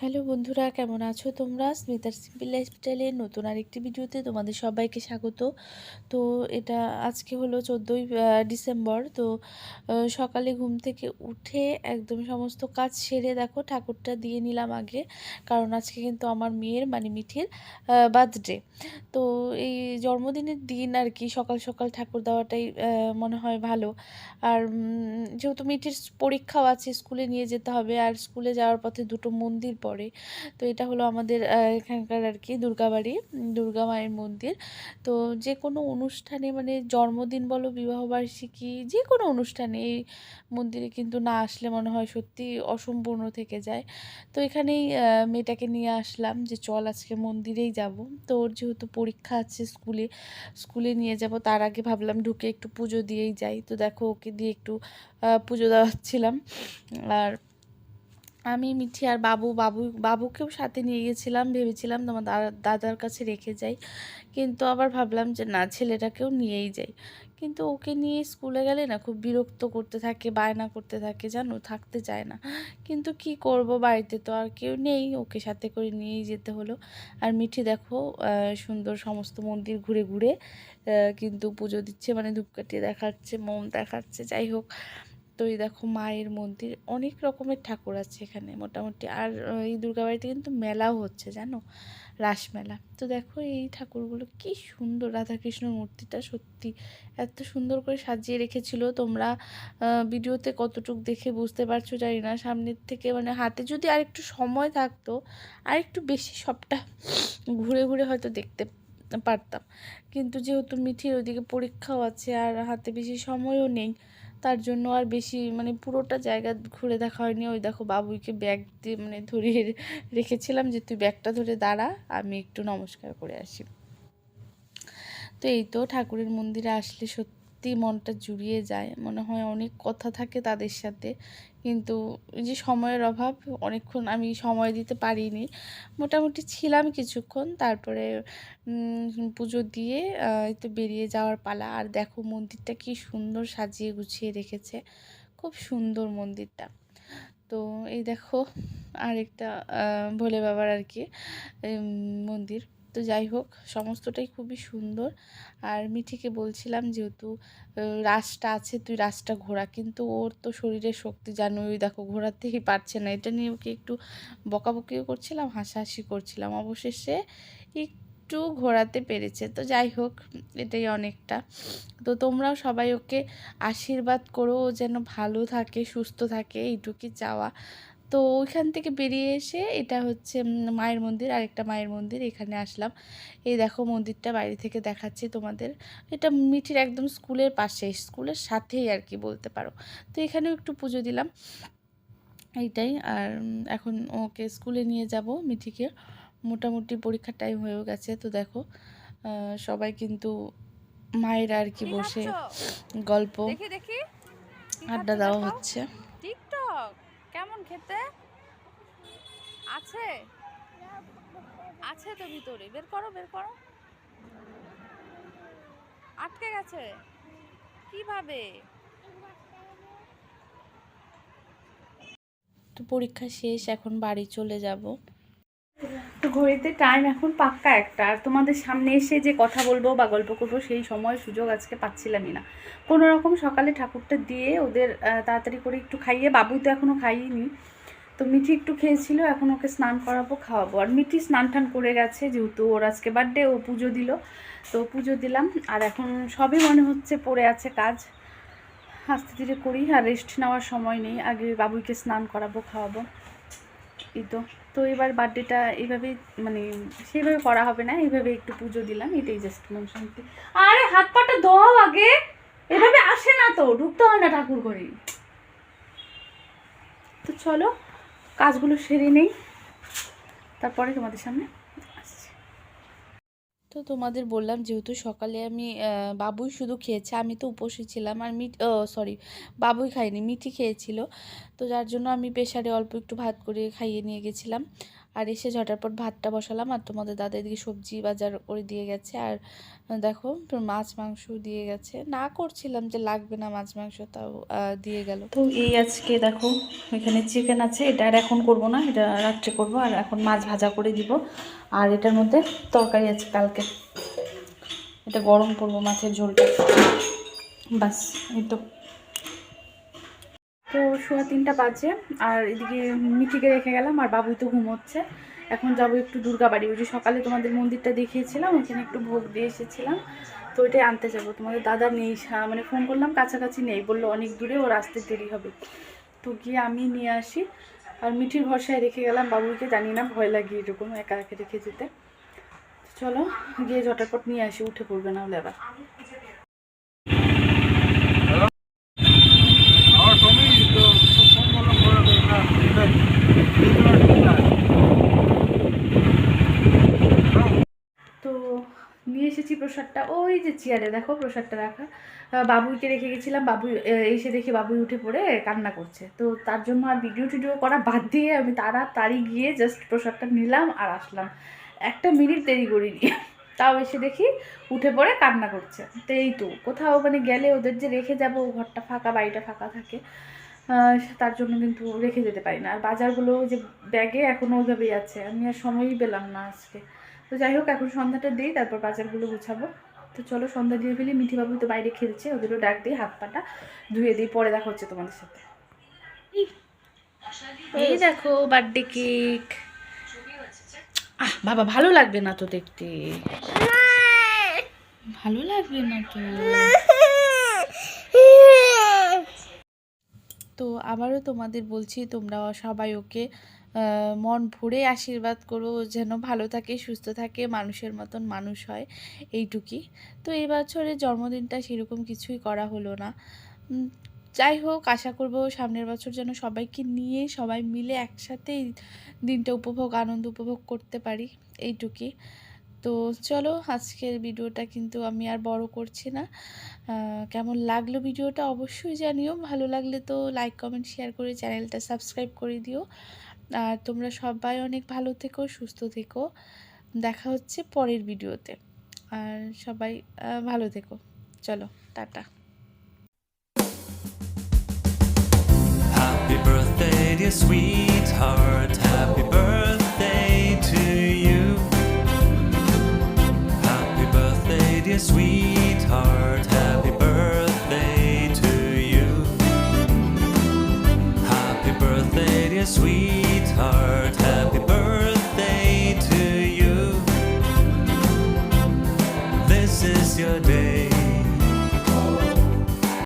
Hello বন্ধুরা, কেমন আছো তোমরা? স্মিতার সিম্পল লাইফস্টাইলের নতুন আরেকটি ভিডিওতে তোমাদের সবাইকে স্বাগত। তো এটা আজকে হলো চোদ্দোই ডিসেম্বর। তো সকালে ঘুম থেকে উঠে একদম সমস্ত কাজ সেরে দেখো, ঠাকুরটা দিয়ে নিলাম আগে। কারণ আজকে কিন্তু আমার মেয়ের মানে মিঠির বার্থডে তো এই জন্মদিনের দিন আর কি, সকাল সকাল ঠাকুর দেওয়াটাই মনে হয় ভালো। আর যেহেতু মিঠির পরীক্ষাও আছে, স্কুলে নিয়ে যেতে হবে। আর স্কুলে যাওয়ার পথে দুটো মন্দির পড়ে। তো এটা হলো আমাদের এখানকার আর কি দুর্গাবাড়ি দুর্গা মায়ের মন্দির। তো যে কোনো অনুষ্ঠানে মানে জন্মদিন বলো, বিবাহবার্ষিকী যে কোনো অনুষ্ঠানে এই মন্দিরে কিন্তু না আসলে মনে হয় সত্যি অসম্পূর্ণ থেকে যায়। তো এখানেই মেয়েটাকে নিয়ে আসলাম যে চল আজকে মন্দিরেই যাব। তো ওর যেহেতু পরীক্ষা আছে স্কুলে স্কুলে নিয়ে যাব, তার আগে ভাবলাম ঢুকে একটু পুজো দিয়েই যাই। তো দেখো ওকে দিয়ে একটু পুজো দেওয়াচ্ছিলাম। আর আমি মিঠি আর বাবু বাবু, বাবুকেও সাথে নিয়ে গেছিলাম, ভেবেছিলাম তোমার দাদা দাদার কাছে রেখে যাই। কিন্তু আবার ভাবলাম যে না, ছেলেটাকেও নিয়েই যাই। কিন্তু ওকে নিয়ে স্কুলে গেলে না খুব বিরক্ত করতে থাকে, বায়না করতে থাকে, জানো, থাকতে চায় না। কিন্তু কি করব বাড়িতে তো আর কেউ নেই, ওকে সাথে করে নিয়েই যেতে হলো। আর মিঠি দেখো সুন্দর সমস্ত মন্দির ঘুরে ঘুরে কিন্তু পুজো দিচ্ছে মানে ধূপকাঠি দেখাচ্ছে, মোম দেখাচ্ছে, যাই হোক। তো এই দেখো মায়ের মন্দির, অনেক রকমের ঠাকুর আছে এখানে মোটামুটি। আর এই দুর্গাবাড়িতে কিন্তু মেলাও হচ্ছে, জানো? রাসমেলা তো দেখো এই ঠাকুরগুলো কি সুন্দর, রাধাকৃষ্ণ মূর্তিটা সত্যি এত সুন্দর করে সাজিয়ে রেখেছিল। তোমরা ভিডিওতে কতটুক দেখে বুঝতে পারছ জানি না। সামনের থেকে মানে হাতে যদি আরেকটু সময় থাকতো, আরেকটু বেশি সবটা ঘুরে ঘুরে হয়তো দেখতে পারতাম। কিন্তু যেহেতু মিঠির ওইদিকে পরীক্ষাও আছে আর হাতে বেশি সময়ও নেই তার জন্য আর বেশি মানে পুরোটা জায়গা ঘুরে দেখা হয়নি। ওই দেখো বাবুইকে ব্যাগ দিয়ে মানে ধরিয়ে রেখেছিলাম যে, তুই ব্যাগটা ধরে দাঁড়া, আমি একটু নমস্কার করে আসি। তো এই তো ঠাকুরের মন্দিরে আসলে সত্যি মনটা জুড়িয়ে যায়। মনে হয় অনেক কথা থাকে তাদের সাথে। কিন্তু যে সময়ের অভাব, অনেকক্ষণ আমি সময় দিতে পারিনি। মোটামুটি ছিলাম কিছুক্ষণ। তারপরে পুজো দিয়ে তো বেরিয়ে যাওয়ার পালা। আর দেখো মন্দিরটা কি সুন্দর সাজিয়ে গুছিয়ে রেখেছে। খুব সুন্দর মন্দিরটা। তো এই দেখো আরেকটা ভোলে বাবার আর কি মন্দির। তো যাই হোক, সমস্তটাই খুবই সুন্দর। আর মিঠিকে বলছিলাম যেহেতু রাসটা আছে, তুই রাসটা ঘোরা। কিন্তু ওর তো শরীরের শক্তি জানো ওই দেখো ঘোরাতেই পারছে না। এটা নিয়ে ওকে একটু বকাবকিও করছিলাম, হাসাহাসি করছিলাম। অবশেষে একটু ঘোরাতে পেরেছে। তো যাই হোক, এটাই অনেকটা। তো তোমরাও সবাই ওকে আশীর্বাদ করো যেন ভালো থাকে, সুস্থ থাকে, এইটুকুই চাওয়া। তো ওইখান থেকে বেরিয়ে এসে এটা হচ্ছে মায়ের মন্দির আরেকটা মায়ের মন্দির এখানে আসলাম। এই দেখো মন্দিরটা বাইরে থেকে দেখাচ্ছি তোমাদের। এটা মিঠির একদম স্কুলের পাশে স্কুলের সাথেই আর কি বলতে পারো। তো এখানেও একটু পুজো দিলাম। এইটাই। আর এখন ওকে স্কুলে নিয়ে যাব মিঠিকে। মোটামুটি পরীক্ষার টাইম হয়েও গেছে তো দেখো সবাই কিন্তু মায়ের আর কি বসে গল্প আড্ডা দেওয়া হচ্ছে। টিকটক। কেমন খেতে? আছে? আছে তো ভিতরে। বের করো বের করো। আটকে গেছে। কীভাবে? তো পরীক্ষা শেষ, এখন বাড়ি চলে যাব। ঘড়িতে টাইম এখন পাক্কা একটা। আর তোমাদের সামনে এসে যে কথা বলব বা গল্প করব, সেই সময় সুযোগ আজকে পাচ্ছিলামই না। কোনো রকম সকালে ঠাকুরটা দিয়ে ওদের তাড়াতাড়ি করে একটু খাইয়ে, বাবু তো এখনও খাইনি। তো মিঠি একটু খেয়েছিল, এখন ওকে স্নান করাবো, খাওয়াবো। আর মিঠি স্নান টান করে গেছে, যেহেতু ওর আজকে বার্থডে ও পুজো দিল। তো পুজো দিলাম। আর এখন সবই মনে হচ্ছে পড়ে আছে কাজ। আস্তে ধীরে করি, আর রেস্ট নেওয়ার সময় নেই। আগে বাবুইকে স্নান করাবো, খাওয়াবো। এই তো। তো এবার বার্থডেটা এইভাবেই মানে সেইভাবে করা হবে না, এইভাবে একটু পুজো দিলাম, এটাই জাস্ট শান্তি। আরে হাত পাটা দাও আগে, এভাবে আসে না তো, ঢুকতে হয় না ঠাকুর ঘরে। তো চলো, কাজগুলো সেরে নেই। তারপরে তোমাদের সামনে তো তোমাদের বললাম যেহেতু সকালে আমি বাবুই শুধু খেয়েছে, আমি তো উপসে ছিলাম আর মিট সরি বাবুই খাইনি মিঠি খেয়েছিল। তো যার জন্য আমি প্রেশারে অল্প একটু ভাত করে খাইয়ে নিয়ে গেছিলাম। আর এসে ঝটাপট ভাতটা বসালাম আর তোমাদের দাদা এদিকে সবজি বাজার করে দিয়ে গেছে। আর দেখো মাছ, মাংস দিয়ে গেছে। না করছিলাম যে লাগবে না মাছ, মাংস, তাও দিয়ে গেল। তো এই আজকে দেখো, এখানে চিকেন আছে। এটা আর এখন করব না, এটা রাত্রে করব। আর এখন মাছ ভাজা করে দিব। আর এটার মধ্যে তরকারি আছে কালকে। এটা গরম করব মাছের ঝোলটা। বাস, এই তো। তো সোয়া তিনটা বাজে, আর এদিকে মিঠিকে রেখে গেলাম, আর বাবুই তো ঘুমোচ্ছে। এখন যাব একটু দুর্গা বাড়ি। ওই যে সকালে তোমাদের মন্দিরটা দেখিয়েছিলাম, ওখানে একটু ভোগ দিয়ে এসেছিলাম। তো ওইটাই আনতে যাব। তোমাদের দাদা নেই মানে ফোন করলাম, কাছাকাছি নেই। বলল অনেক দূরে, ওর আসতে দেরি হবে। তো গিয়ে আমি নিয়ে আসি। আর মিঠির ভরসায় রেখে গেলাম বাবুকে জানি না, ভয় লাগে এরকম একা একা রেখে যেতে। চলো, গিয়ে ঝটাপট নিয়ে আসি, উঠে পড়বে না হলে আবার। প্রসাদটা, ওই যে চেয়ারে দেখো প্রসাদটা রাখা। বাবুইকে রেখে গেছিলাম, বাবুই এসে দেখি বাবুই উঠে পড়ে কান্না করছে। তো তার জন্য আর ভিডিও টিডিও করা বাদ দিয়ে আমি তাড়াতাড়ি গিয়ে জাস্ট প্রসাদটা নিলাম আর আসলাম। একটা মিনিট দেরি করিনি, তাও এসে দেখি উঠে পড়ে কান্না করছে। তো এই তো, কোথাও মানে গেলে ওদের যে রেখে যাব, ঘরটা ফাঁকা, বাড়িটা ফাঁকা থাকে তার জন্য কিন্তু রেখে যেতে পারি না। আর বাজারগুলো যে ব্যাগে এখনও ওইভাবেই আছে, আমি আর সময়ই পেলাম না আজকে। তো যাই হোক এখন সন্ধ্যাটা দিই তারপর বাজারগুলো গুছাবো। তো চলো সন্ধ্যা দিয়ে ফেলি। মিঠিবাবু তো বাইরে খেলছে ওদেরও ডাক দিই হাত পাটা ধুয়ে দিই পরে দেখা হচ্ছে তোমাদের সাথে। এই দেখো বার্থডে কেক আহ বাবা ভালো লাগবে না তো দেখতে। ভালো লাগবে না তো। তো আবারও তোমাদের বলছি, তোমরা সবাই ওকে মন ভরে আশীর্বাদ করো, যেন ভালো থাকে, সুস্থ থাকে, মানুষের মতন মানুষ হয়, এইটুকুই। তো এই জন্মদিনটা সেরকম কিছুই করা হলো না। যাই হোক, আশা করব সামনের বছর যেন সবাইকে নিয়ে সবাই মিলে একসাথে এই দিনটা উপভোগ, আনন্দ উপভোগ করতে পারি, এইটুকুই। তো চলো আজকের ভিডিওটা কিন্তু আমি আর বড় করছি না। কেমন লাগল ভিডিওটা অবশ্যই জানিও। ভালো লাগলে তো লাইক কমেন্ট শেয়ার করে চ্যানেলটা সাবস্ক্রাইব করে দিও। আর তোমরা সবাই অনেক ভালো থেকো সুস্থ থেকো। দেখা হচ্ছে পরের ভিডিওতে। আর সবাই ভালো থেকো। চলো tata. Happy birthday, dear sweetheart. Happy birthday sweet.